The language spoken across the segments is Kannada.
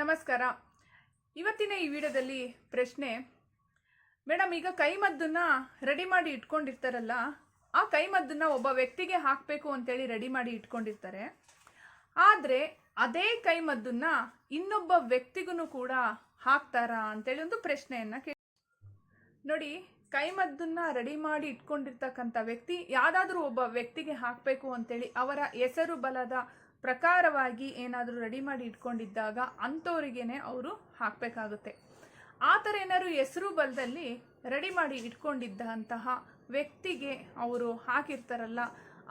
ನಮಸ್ಕಾರ. ಇವತ್ತಿನ ಈ ವಿಡಿಯೋದಲ್ಲಿ ಪ್ರಶ್ನೆ, ಮೇಡಮ್, ಈಗ ಕೈಮದ್ದನ್ನ ರೆಡಿ ಮಾಡಿ ಇಟ್ಕೊಂಡಿರ್ತಾರಲ್ಲ, ಆ ಕೈಮದ್ದನ್ನ ಒಬ್ಬ ವ್ಯಕ್ತಿಗೆ ಹಾಕಬೇಕು ಅಂತೇಳಿ ರೆಡಿ ಮಾಡಿ ಇಟ್ಕೊಂಡಿರ್ತಾರೆ. ಆದರೆ ಅದೇ ಕೈಮದ್ದನ್ನ ಇನ್ನೊಬ್ಬ ವ್ಯಕ್ತಿಗೂ ಕೂಡ ಹಾಕ್ತಾರಾ ಅಂತೇಳಿ ಒಂದು ಪ್ರಶ್ನೆಯನ್ನ ಕೇಳಿ ನೋಡಿ, ಕೈಮದ್ದನ್ನ ರೆಡಿ ಮಾಡಿ ಇಟ್ಕೊಂಡಿರ್ತಕ್ಕಂಥ ವ್ಯಕ್ತಿ ಯಾವುದಾದ್ರೂ ಒಬ್ಬ ವ್ಯಕ್ತಿಗೆ ಹಾಕಬೇಕು ಅಂತೇಳಿ ಅವರ ಹೆಸರು, ಬಲದ ಪ್ರಕಾರವಾಗಿ ಏನಾದರೂ ರೆಡಿ ಮಾಡಿ ಇಟ್ಕೊಂಡಿದ್ದಾಗ ಅಂಥವ್ರಿಗೇನೆ ಅವರು ಹಾಕಬೇಕಾಗುತ್ತೆ. ಆ ಥರ ಏನಾದ್ರು ಹೆಸರು ಬಲದಲ್ಲಿ ರೆಡಿ ಮಾಡಿ ಇಟ್ಕೊಂಡಿದ್ದಂತಹ ವ್ಯಕ್ತಿಗೆ ಅವರು ಹಾಕಿರ್ತಾರಲ್ಲ,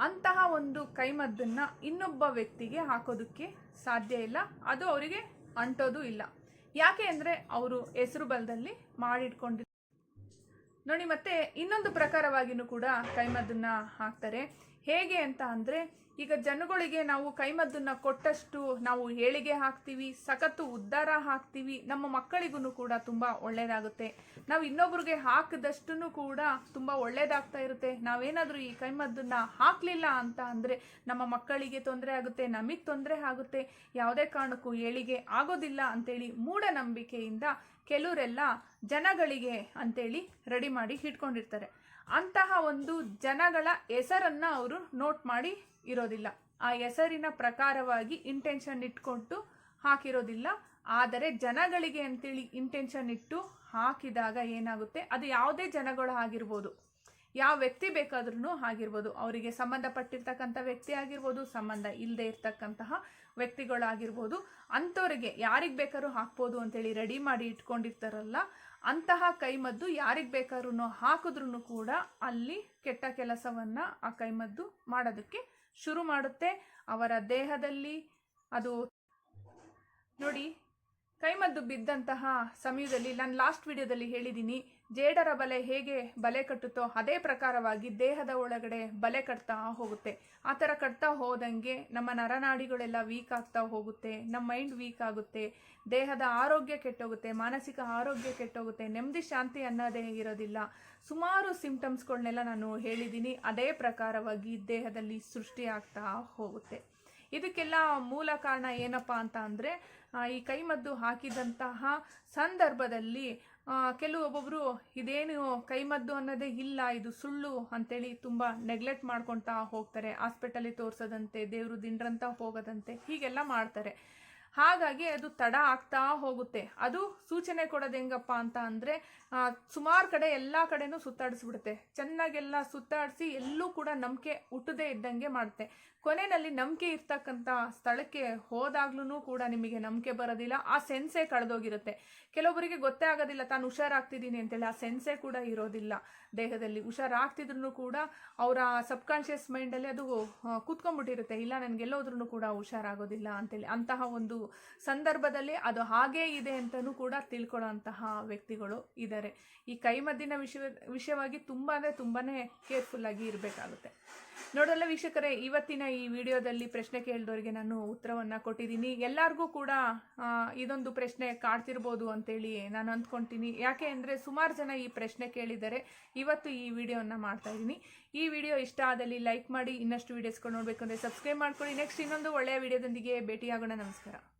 ಅಂತಹ ಒಂದು ಕೈಮದ್ದನ್ನು ಇನ್ನೊಬ್ಬ ವ್ಯಕ್ತಿಗೆ ಹಾಕೋದಕ್ಕೆ ಸಾಧ್ಯ ಇಲ್ಲ. ಅದು ಅವರಿಗೆ ಅಂಟೋದು ಇಲ್ಲ. ಯಾಕೆ ಅಂದರೆ ಅವರು ಹೆಸರು ಬಲದಲ್ಲಿ ಮಾಡಿಟ್ಕೊಂಡಿರ್ತಾರೆ ನೋಡಿ, ಮತ್ತೆ ಇನ್ನೊಂದು ಪ್ರಕಾರವಾಗಿಯೂ ಕೂಡ ಕೈಮದ್ದನ್ನು ಹಾಕ್ತಾರೆ. ಹೇಗೆ ಅಂತ ಅಂದರೆ, ಈಗ ಜನಗಳಿಗೆ ನಾವು ಕೈಮದ್ದನ್ನು ಕೊಟ್ಟಷ್ಟು ನಾವು ಏಳಿಗೆ ಹಾಕ್ತೀವಿ, ಸಖತ್ತು ಉದ್ಧಾರ ಹಾಕ್ತೀವಿ, ನಮ್ಮ ಮಕ್ಕಳಿಗೂ ಕೂಡ ತುಂಬ ಒಳ್ಳೆಯದಾಗುತ್ತೆ ನಾವು ಇನ್ನೊಬ್ರಿಗೆ ಹಾಕಿದಷ್ಟು ಕೂಡ ತುಂಬ ಒಳ್ಳೇದಾಗ್ತಾ ಇರುತ್ತೆ. ನಾವೇನಾದರೂ ಈ ಕೈಮದ್ದನ್ನು ಹಾಕಲಿಲ್ಲ ಅಂತ ಅಂದರೆ ನಮ್ಮ ಮಕ್ಕಳಿಗೆ ತೊಂದರೆ ಆಗುತ್ತೆ, ನಮಗೆ ತೊಂದರೆ ಆಗುತ್ತೆ, ಯಾವುದೇ ಕಾರಣಕ್ಕೂ ಏಳಿಗೆ ಆಗೋದಿಲ್ಲ ಅಂತೇಳಿ ಮೂಢನಂಬಿಕೆಯಿಂದ ಕೆಲವರೆಲ್ಲ ಜನಗಳಿಗೆ ಅಂತೇಳಿ ರೆಡಿ ಮಾಡಿ ಇಟ್ಕೊಂಡಿರ್ತಾರೆ. ಅಂತಹ ಒಂದು ಜನಗಳ ಹೆಸರನ್ನ ಅವರು ನೋಟ್ ಮಾಡಿ ಇರೋದಿಲ್ಲ. ಆ ಹೆಸರಿನ ಪ್ರಕಾರವಾಗಿ ಇಂಟೆನ್ಷನ್ ಇಟ್ಕೊಂಡು ಹಾಕಿರೋದಿಲ್ಲ. ಆದರೆ ಜನಗಳಿಗೆ ಅಂತೇಳಿ ಇಂಟೆನ್ಷನ್ ಇಟ್ಟು ಹಾಕಿದಾಗ ಏನಾಗುತ್ತೆ? ಅದು ಯಾವುದೇ ಜನಗಳು ಆಗಿರ್ಬೋದು. ಯಾವ ವ್ಯಕ್ತಿ ಬೇಕಾದ್ರೂ ಆಗಿರ್ಬೋದು. ಅವರಿಗೆ ಸಂಬಂಧಪಟ್ಟಿರ್ತಕ್ಕಂಥ ವ್ಯಕ್ತಿ ಆಗಿರ್ಬೋದು, ಸಂಬಂಧ ಇಲ್ಲದೆ ಇರ್ತಕ್ಕಂತಹ ವ್ಯಕ್ತಿಗಳಾಗಿರ್ಬೋದು. ಅಂಥವ್ರಿಗೆ ಯಾರಿಗೆ ಬೇಕಾದ್ರೂ ಹಾಕ್ಬೋದು ಅಂತೇಳಿ ರೆಡಿ ಮಾಡಿ ಇಟ್ಕೊಂಡಿರ್ತಾರಲ್ಲ, ಅಂತಹ ಕೈಮದ್ದು ಯಾರಿಗೆ ಬೇಕಾದ್ರೂ ಹಾಕಿದ್ರೂ ಕೂಡ ಅಲ್ಲಿ ಕೆಟ್ಟ ಕೆಲಸವನ್ನು ಆ ಕೈಮದ್ದು ಮಾಡೋದಕ್ಕೆ ಶುರು ಮಾಡುತ್ತೆ. ಅವರ ದೇಹದಲ್ಲಿ ಅದು ನೋಡಿ ಕೈಮದ್ದು ಬಿದ್ದಂತಹ ಸಮಯದಲ್ಲಿ ನಾನು ಲಾಸ್ಟ್ ವಿಡಿಯೋದಲ್ಲಿ ಹೇಳಿದ್ದೀನಿ ಜೇಡರ ಬಲೆ ಹೇಗೆ ಬಲೆ ಕಟ್ಟುತ್ತೋ ಅದೇ ಪ್ರಕಾರವಾಗಿ ದೇಹದ ಒಳಗಡೆ ಬಲೆ ಕಟ್ತಾ ಹೋಗುತ್ತೆ. ಆ ಥರ ಕಟ್ತಾ ಹೋದಂಗೆ ನಮ್ಮ ನರನಾಡಿಗಳೆಲ್ಲ ವೀಕ್ ಆಗ್ತಾ ಹೋಗುತ್ತೆ, ನಮ್ಮ ಮೈಂಡ್ ವೀಕ್ ಆಗುತ್ತೆ, ದೇಹದ ಆರೋಗ್ಯ ಕೆಟ್ಟೋಗುತ್ತೆ, ಮಾನಸಿಕ ಆರೋಗ್ಯ ಕೆಟ್ಟೋಗುತ್ತೆ, ನೆಮ್ಮದಿ ಶಾಂತಿ ಅನ್ನೋದೇ ಇರೋದಿಲ್ಲ. ಸುಮಾರು ಸಿಂಪ್ಟಮ್ಸ್ಗಳನ್ನೆಲ್ಲ ನಾನು ಹೇಳಿದ್ದೀನಿ ಅದೇ ಪ್ರಕಾರವಾಗಿ ದೇಹದಲ್ಲಿ ಸೃಷ್ಟಿ ಆಗ್ತಾ ಹೋಗುತ್ತೆ. ಇದಕ್ಕೆಲ್ಲ ಮೂಲ ಕಾರಣ ಏನಪ್ಪ ಅಂತ ಅಂದರೆ ಈ ಕೈಮದ್ದು ಹಾಕಿದಂತಹ ಸಂದರ್ಭದಲ್ಲಿ ಕೆಲವು ಒಬ್ಬೊಬ್ಬರು ಇದೇನು ಕೈಮದ್ದು ಅನ್ನೋದೇ ಇಲ್ಲ, ಇದು ಸುಳ್ಳು ಅಂತೇಳಿ ತುಂಬ ನೆಗ್ಲೆಕ್ಟ್ ಮಾಡ್ಕೊತಾ ಹೋಗ್ತಾರೆ. ಹಾಸ್ಪಿಟಲಿಗೆ ತೋರಿಸೋದಂತೆ, ದೇವರು ದಿಂಡ್ರಂತ ಹೋಗದಂತೆ ಹೀಗೆಲ್ಲ ಮಾಡ್ತಾರೆ. ಹಾಗಾಗಿ ಅದು ತಡ ಆಗ್ತಾ ಹೋಗುತ್ತೆ. ಅದು ಸೂಚನೆ ಕೊಡೋದು ಹೆಂಗಪ್ಪ ಅಂತ ಅಂದರೆ ಸುಮಾರು ಕಡೆ ಎಲ್ಲ ಕಡೆನೂ ಸುತ್ತಾಡಿಸ್ಬಿಡುತ್ತೆ. ಚೆನ್ನಾಗೆಲ್ಲ ಸುತ್ತಾಡಿಸಿ ಎಲ್ಲೂ ಕೂಡ ನಂಬಿಕೆ ಹುಟ್ಟದೇ ಇದ್ದಂಗೆ ಮಾಡುತ್ತೆ. ಕೊನೆಯಲ್ಲಿ ನಂಬಿಕೆ ಇರ್ತಕ್ಕಂಥ ಸ್ಥಳಕ್ಕೆ ಹೋದಾಗ್ಲೂ ಕೂಡ ನಿಮಗೆ ನಂಬಿಕೆ ಬರೋದಿಲ್ಲ. ಆ ಸೆನ್ಸೇ ಕಳೆದೋಗಿರುತ್ತೆ. ಕೆಲವೊಬ್ಬರಿಗೆ ಗೊತ್ತೇ ಆಗೋದಿಲ್ಲ, ತಾನು ಹುಷಾರಾಗ್ತಿದ್ದೀನಿ ಅಂತೇಳಿ. ಆ ಸೆನ್ಸೇ ಕೂಡ ಇರೋದಿಲ್ಲ. ದೇಹದಲ್ಲಿ ಹುಷಾರಾಗ್ತಿದ್ರು ಕೂಡ ಅವರ ಸಬ್ಕಾನ್ಷಿಯಸ್ ಮೈಂಡಲ್ಲಿ ಅದು ಕೂತ್ಕೊಂಡ್ಬಿಟ್ಟಿರುತ್ತೆ. ಇಲ್ಲ ನನಗೆಲ್ಲೋದ್ರೂ ಕೂಡ ಹುಷಾರಾಗೋದಿಲ್ಲ ಅಂತೇಳಿ. ಅಂತಹ ಒಂದು ಸಂದರ್ಭದಲ್ಲಿ ಅದು ಹಾಗೇ ಇದೆ ಅಂತಲೂ ಕೂಡ ತಿಳ್ಕೊಳ್ಳೋಂತಹ ವ್ಯಕ್ತಿಗಳು ಇದ್ದಾರೆ ಈ ಕೈಮದ್ದಿನ ವಿಷಯ, ವಿಷಯವಾಗಿ ತುಂಬ ಅಂದರೆ ತುಂಬಾ ಕೇರ್ಫುಲ್ಲಾಗಿ ಇರಬೇಕಾಗುತ್ತೆ. ನೋಡಲ್ಲ ವೀಕ್ಷಕರೇ, ಇವತ್ತಿನ ಈ ವಿಡಿಯೋದಲ್ಲಿ ಪ್ರಶ್ನೆ ಕೇಳಿದವರಿಗೆ ನಾನು ಉತ್ತರವನ್ನು ಕೊಟ್ಟಿದ್ದೀನಿ. ಎಲ್ಲರಿಗೂ ಕೂಡ ಇದೊಂದು ಪ್ರಶ್ನೆ ಕಾಡ್ತಿರ್ಬೋದು ಅಂತೇಳಿ ನಾನು ಅಂದ್ಕೊತೀನಿ. ಯಾಕೆ ಅಂದರೆ ಸುಮಾರು ಜನ ಈ ಪ್ರಶ್ನೆ ಕೇಳಿದ್ದಾರೆ ಇವತ್ತು ಈ ವಿಡಿಯೋನ ಮಾಡ್ತಾ ಇದ್ದೀನಿ. ಈ ವಿಡಿಯೋ ಇಷ್ಟ ಆದಲ್ಲಿ ಲೈಕ್ ಮಾಡಿ, ಇನ್ನಷ್ಟು ವೀಡಿಯೋಸ್ಗಳು ನೋಡಬೇಕು ಅಂದರೆ ಸಬ್ಸ್ಕ್ರೈಬ್ ಮಾಡ್ಕೊಳ್ಳಿ. ನೆಕ್ಸ್ಟ್ ಇನ್ನೊಂದು ಒಳ್ಳೆಯ ವಿಡಿಯೋದೊಂದಿಗೆ ಭೇಟಿಯಾಗೋಣ. ನಮಸ್ಕಾರ.